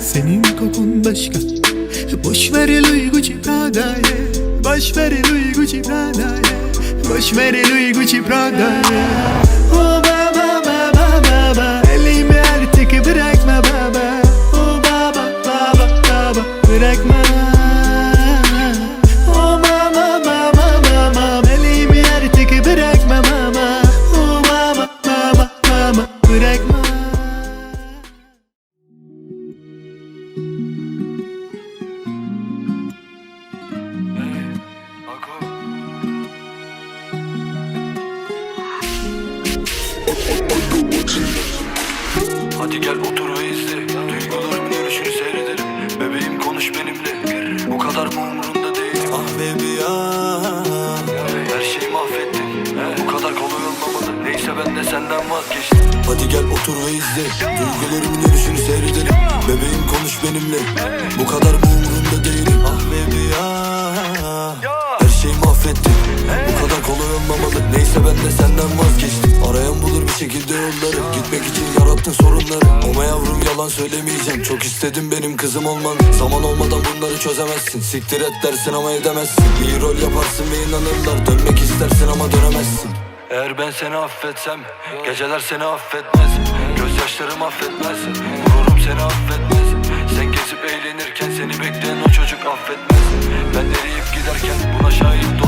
Senin kokun başka. Boş ver Louis Gucci Prada'ya Boş ver Louis Gucci Prada'ya Boş ver Louis Gucci Oh baba baba baba. Elimi artık bırakma baba. Oh baba baba baba. Bırakma Hadi gel otur ve izle. Duygularımın dönüşünü seyredelim. Bebeğim konuş benimle. Bu kadar mı umurunda değil? Ah baby ah. Her şeyi mahvettin. Bu kadar kolay olmamalı. Neyse ben de senden vazgeçtim. Hadi gel otur ve izle. Duygularımın dönüşünü seyredelim. Bebeğim konuş benimle. Bu kadar mı umurunda değilim? Ah baby ah. Her şeyi mahvettin. Bu kadar kolay Neyse ben de senden vazgeçtim. Arayan bulur bir şekilde yolları. Gitmek için yarattın sorunları. Ama yavrum yalan söylemeyeceğim. Çok istedim benim kızım olman Zaman olmadan bunları çözemezsin. Siktir et dersin ama edemezsin. İyi rol yaparsın ve inanırlar. Dönmek istersin ama dönemezsin. Eğer ben seni affetsem Geceler seni affetmez. Gözyaşlarım affetmez. Gururum seni affetmez. Sen gezip eğlenirken Seni bekleyen o çocuk affetmez. Ben eriyip giderken Buna şahit affetmez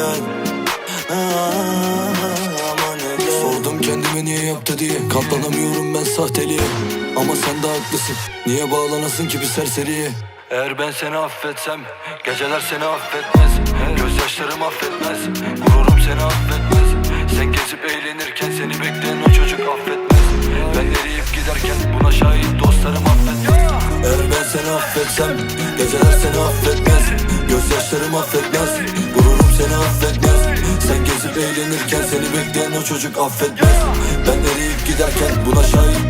Neden Sordum kendime niye yaptı diye. Katlanamıyorum ben sahteliğe. Ama sen de haklısın. Niye bağlanasın ki bir serseriye? Eğer ben seni affetsem Geceler seni affetmez. Gözyaşlarım affetmez. Gururum seni affetmez. Sen gezip eğlenirken Seni bekleyen o affetsem Geceler seni affetmez. Gözyaşlarım affetmez Gururum seni affetmez. Sen gezip eğlenirken Seni bekleyen o çocuk affetmez. Ben eriyip giderken Buna şahit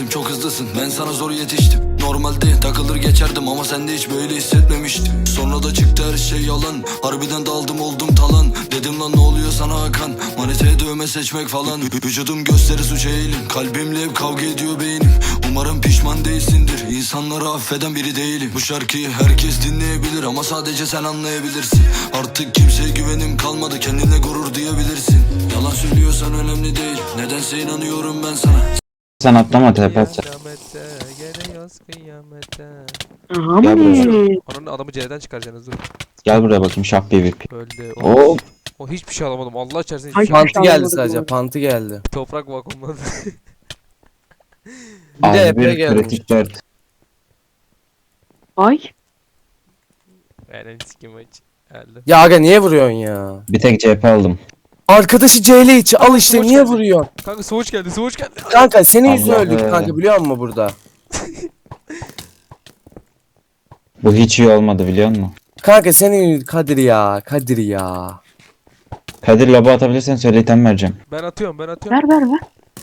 geçtim çok hızlısın. Ben sana zor yetiştim. Normalde takılır geçerdim ama sende hiç böyle hissetmemiştim. Sonra da çıktı her şey yalan. Harbiden daldım oldum talan. Dedim lan ne oluyor sana Hakan? Maniteye dövme seçmek falan. Vü- Vücudum gösteri suç eğilim. Kalbimle hep kavga ediyor beynim. Umarım pişman değilsindir. İnsanları affeden biri değilim. Bu şarkıyı herkes dinleyebilir Ama sadece sen anlayabilirsin. Artık kimseye güvenim kalmadı. Kendine gurur duyabilirsin. Yalan söylüyorsan önemli değil. Nedense inanıyorum ben sana Sen atlama TP atacak. Kıyamete, geliyoruz kıyamete. Gel buraya. Onun adamı C'den çıkaracaksınız dur. Gel buraya bakayım şah PvP. Öldü. Oo. O hiçbir şey alamadım. Allah içersin hiçbir şey Pantı geldi sadece. Pantı geldi. Toprak vakumladı. Bir de epey bir gelmiş. kritik dört. Ay. Yani sikim maç. Geldi. Ya aga niye vuruyorsun ya? Bir tek CP aldım. Arkadaşı CL içi al işte niye geldin. vuruyorsun? Kanka soğuş geldi soğuş geldi. Kanka senin yüzünden Allah öldük kanka biliyor musun burada? Bu hiç iyi olmadı biliyor musun? Kanka senin Kadir ya Kadir ya. Kadir lobo atabilirsen söyle item vereceğim. Ben atıyorum ben atıyorum. Ver ver ver.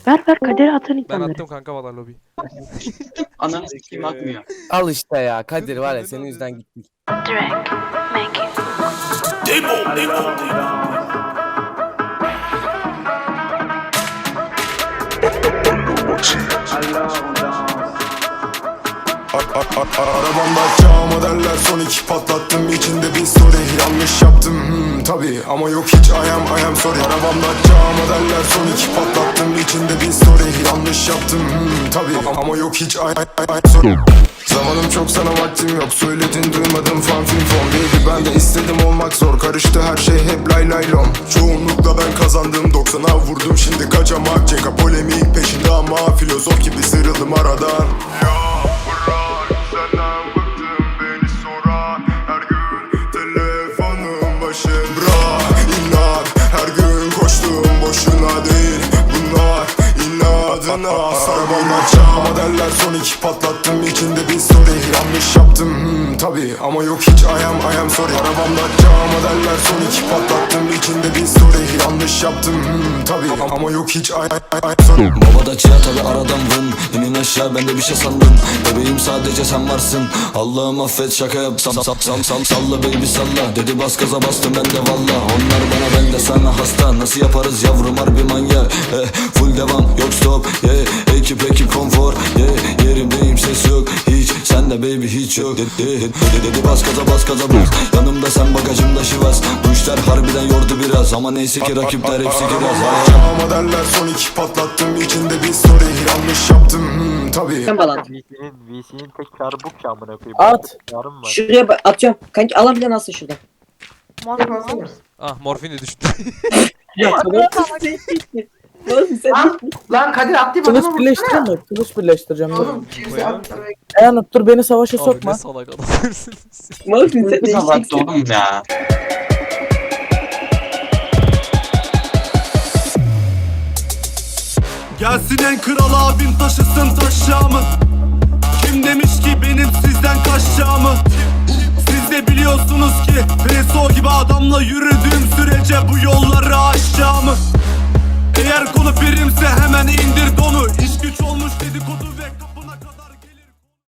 Ver ver kaderi atan Ben itemleri. attım kanka valla lobi. Ananı sikeyim atmıyor. Al işte ya Kadir var ya senin yüzünden gittik. Arabamda çağ modeller son iki patlattım. İçinde bir story Yanlış yaptım. Hmm, tabi ama yok hiç I am I am sorry. Arabamda çağ modeller son iki patlattım. İçinde bir story Yanlış yaptım. Hmm, tabi ama yok hiç I, I sorry Zamanım çok sana vaktim yok. Söyledin duymadım fan film fon. Baby ben de istedim olmak zor. Karıştı her şey hep lay lay lom. Çoğunlukla ben kazandım. 90'a vurdum şimdi kaçamak. Cenka polemik peşinde ama Filozof gibi sıyrıldım aradan. Değil. Bunlar inadına Arabamda çağ modeller son iki patlattım tabi ama yok hiç I am I am sorry. Arabamda çağ modeller son iki patlattım. İçinde bir story Yanlış yaptım. Hmm, tabi ama yok hiç I, I, I sorry. Baba da çiğ tabi aradan vın. İnin aşağı ben de bir şey sandım. Bebeğim sadece sen varsın. Allah'ım affet şaka yap. Sal sal sal sal salla baby salla. Dedi bas gaza bastım ben de valla. Onlar bana ben de sana hasta. Nasıl yaparız yavrum harbi manyak. Eh, Full devam yok stop. Yeah. Ekip ekip konfor hiç Sen de baby hiç yok Dedi, dedi, dedi, bas gaza bas gaza bas Yanımda sen bagajımda şivas Bu işler harbiden yordu biraz Ama neyse ki rakipler hepsi kiraz Ay, Çağ modeller son iki patlattım içinde bir story Yanlış yaptım hmm, tabi Sen bağlan. VC'nin VC'nin tek karı bu ki amına koyayım. At. Var. Şuraya ba- atıyorum. Kanki alabilen alsın şuradan. Ah morfin de düştü. Ya Oğlum sen Lan Kadir attı Kılıç birleştireyim mi? Kılıç birleştireceğim. dur. Koyalım. Eğer dur beni savaşa Abi sokma. ne salak adamsınız. Morfin sen değişeceksin. oğlum ya. Gelsin en kral abim taşısın taşağımı Kim demiş ki benim sizden kaçacağımı Siz de biliyorsunuz ki Preso gibi adamla yürüdüğüm sürece bu yolları aşacağımı Eğer konu primse hemen indir donu. İş güç olmuş dedikodu ve